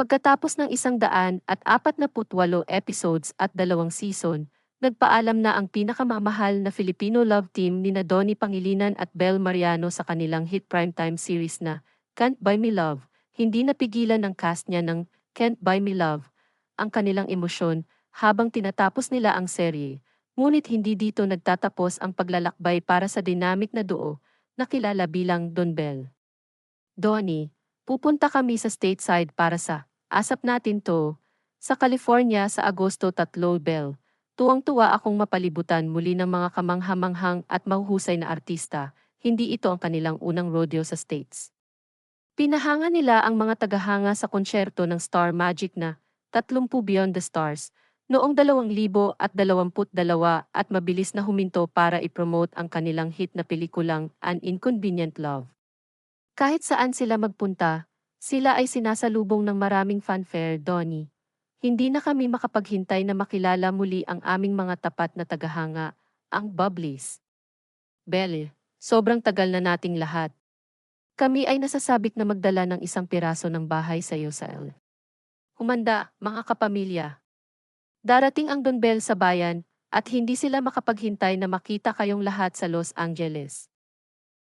Pagkatapos ng isang daan at apat na putwalo episodes at dalawang season, nagpaalam na ang pinakamamahal na Filipino love team ni na Pangilinan at Bel Mariano sa kanilang hit primetime series na Can't Buy Me Love. Hindi napigilan ng cast niya ng Can't Buy Me Love ang kanilang emosyon habang tinatapos nila ang serye. Ngunit hindi dito nagtatapos ang paglalakbay para sa dynamic na duo na kilala bilang Don Bell. Donnie, pupunta kami sa stateside para sa Asap natin to. Sa California sa Agosto 3 Bell. Tuwang-tuwa akong mapalibutan muli ng mga kamanghamanghang at mahuhusay na artista. Hindi ito ang kanilang unang rodeo sa States. Pinahanga nila ang mga tagahanga sa konsyerto ng Star Magic na 30 Beyond the Stars noong 2022 at mabilis na huminto para ipromote ang kanilang hit na pelikulang An Inconvenient Love. Kahit saan sila magpunta, sila ay sinasalubong ng maraming fanfare, Donnie. Hindi na kami makapaghintay na makilala muli ang aming mga tapat na tagahanga, ang Bubblies. Belle, sobrang tagal na nating lahat. Kami ay nasasabik na magdala ng isang piraso ng bahay sa iyo sa El. Humanda, mga kapamilya. Darating ang Don Bell sa bayan, at hindi sila makapaghintay na makita kayong lahat sa Los Angeles.